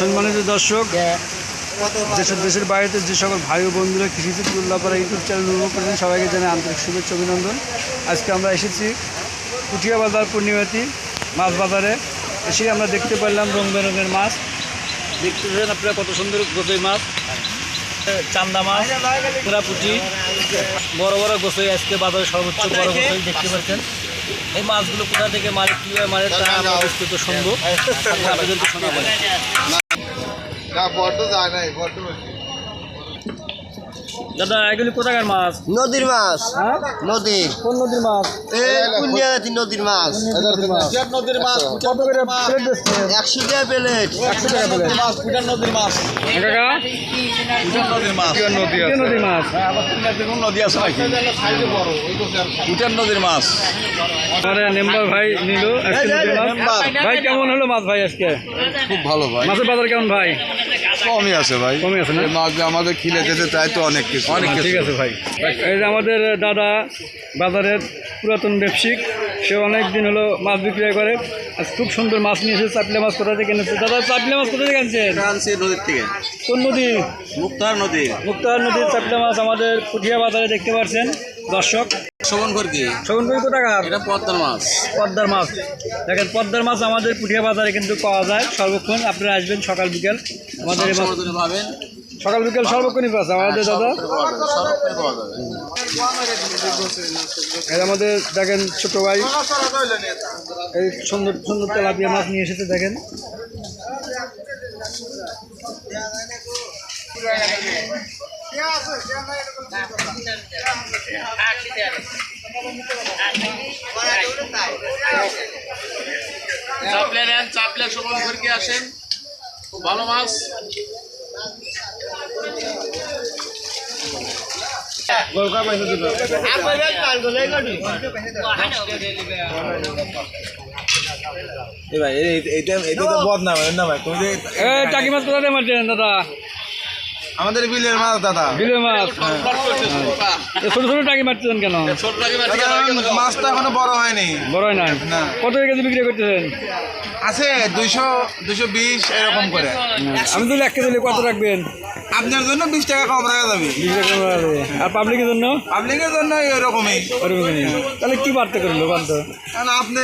সম্মানিত দর্শক কত দেশের দেশের বাইরেতে যে সকল ভাই ও বন্ধুরা কৃষিতে উল্লাপাড়া ইউটিউব চ্যানেল অনুভব করেছেন সবাইকে জানাই আন্তরিক শুভেচ্ছা অভিনন্দন। আজকে আমরা এসেছি পুঠিয়া বাজার পূর্ণিমাতি মাছ বাজারে। এসে আমরা দেখতে পারলাম রং বেরঙের মাছ। দেখতে পাচ্ছেন আপনারা কত সুন্দর গোসই মাছ। চান্দা মাছ পুঁটি। বড় বড় গোসই আজকে বাজারে সর্বোচ্চ বড় গোসই দেখতে পাচ্ছেন। এই মাছগুলো কোথা থেকে মারে কীভাবে মারে, তা আমরা বিস্তৃত শুনব। আপনাদেরকে শোনাবো। না বড্ড যায় নাই বড্ড বেশি দাদা এগুলি কোথাকার মাছ? নদীর মাছ। হ্যাঁ? নদীর কোন নদীর মাছ? এই পুণ্যাগাতি নদীর মাছ। নদীর মাছ। কত করে প্লেট একশো টাকা প্লেট। একশো টাকা প্লেট। মাছ ফুটার নদীর মাছ। কাকা নদীর মাছ। নদী নদীর মাছ। আবার নদী আছে নাকি? নদীর মাছ। আরে নেম্বার ভাই নিল একশো নদীর মাছ। ভাই কেমন হলো মাছ ভাই আজকে? খুব ভালো ভাই। মাছের বাজার কেমন ভাই? কমই আছে ভাই। কমই আছে না? মাছ আমাদের খিলে যেতে চাই তো অনেক কিছু। অনেক ঠিক আছে ভাই। এই যে আমাদের দাদা বাজারের পুরাতন ব্যবসায়িক সে অনেক দিন হলো মাছ বিক্রয় করে। আজ খুব সুন্দর মাছ নিয়ে এসেছে চাপলে মাছ কোথা থেকে এনেছে? দাদা চাপলে মাছ কোথা থেকে আনছেন? আনছি নদীর থেকে। কোন নদী? মুক্তার নদী। মুক্তার নদীর চাপলে মাছ আমাদের পুঠিয়া বাজারে দেখতে পাচ্ছেন। দর্শক শোভন কর কি? শগুন কবি কোথাকার? এটা পদ্মার মাছ। পদ্মার মাছ। দেখেন পদ্মার মাছ আমাদের পুঠিয়া বাজারে কিন্তু পাওয়া যায়। সর্বক্ষণ আপনারা আসবেন সকাল বিকেল। আমাদের পাবেন সকাল বিকেল সর্বক্ষণই পাচ্ছে আমাদের দাদা। এই আমাদের দেখেন ছোট ভাই। এই সুন্দর সুন্দর তেলাপিয়া মাছ নিয়ে এসেছে দেখেন। চাপলে নেন চাপলে আসেন খুব ভালো মাছ গোলকা পয়সা ভাই এইটা এটা তো বদনাম না ভাই তুমি টাকি মাছ কোথা দিয়ে মারছেন দাদা? আমাদের বিলের মাছ দাদা। বিলের মাছ এ ছোট ছোট টাকি মারতেছেন কেন? মাছটা এখনও বড় হয়নি। বড় হয় না না। কত কেজি বিক্রি করতেছেন? আছে দুইশো দুইশো বিশ এরকম করে। আমি তো এক কেজি কত রাখবেন? আপনার জন্য বিশ টাকা কম রাখা যাবে। বিশ টাকা করে রাখবে। আর পাবলিকের জন্য? পাবলিকের জন্য এরকমই। ওরকমই নেই। তাহলে কি বাড়তে করল বাড়তে কারণ আপনি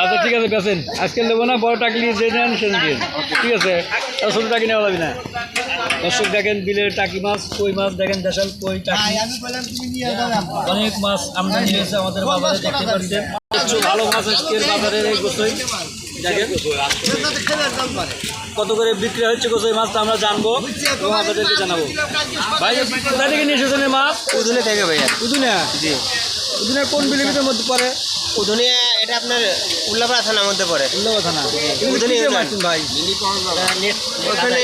আচ্ছা ঠিক আছে বেছেন আজকে নেব না বড় টাকি নিয়ে যে নেন সে দিন ঠিক আছে? আর ছোটো টাকি নেওয়া যাবে না। দর্শক দেখেন বিলের টাকি মাছ কই মাছ দেখেন দেশাল কই টাকি। অনেক মাছ আমদানি হয়েছে আমাদের বাজারে দেখতে পাচ্ছেন। ভালো মাছ আজকের বাজারের এই গোসই দেখেন। কত করে বিক্রি হচ্ছে কোথায় মাছটা আমরা জানব। এবং আপনাদেরকে জানাব। ভাই কোথা থেকে নিয়ে এসেছেন মাছ? উদুনে থেকে ভাইয়া। উদুনে? জি। উদুনিয়া কোন বিলের মধ্যে পড়ে? উধুনিয়া এটা আপনার উল্লাপাড়া থানার মধ্যে পড়ে। থানা। মারছেন ভাই? ওখানে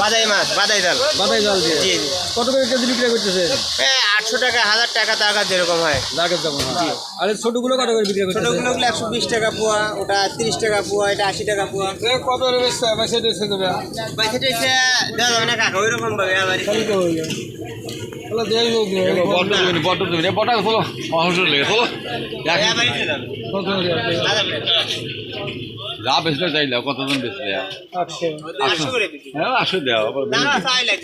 বাদাই মাছ বাদাই জাল। বাদাই জাল দিয়ে? জি জি। কত করে কেজি বিক্রি করতেছে? আটশো টাকা হাজার টাকা টাকা যেরকম হয়। জি। আর ছোটগুলো কত করে বিক্রি করতেছে? ছোটগুলো গুলো একশো বিশ টাকা পোয়া ওটা তিরিশ টাকা পোয়া এটা আশি টাকা পোয়া। কত করে বেচছে? বেচে দিচ্ছে দেবে পয়সাটা এসে দেওয়া যাবে না কাকা ওইরকম ভাবে আবার। বটা লেগে যা কতজন হ্যাঁ আসো না চাই দাও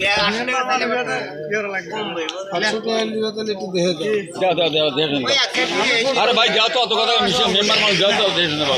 দাও দাও দাও দেখেন ওই আজকে দিয়ে আরে ভাই যাও তো অত কথা মেম্বার মানুষ যাও তো দেখে নেব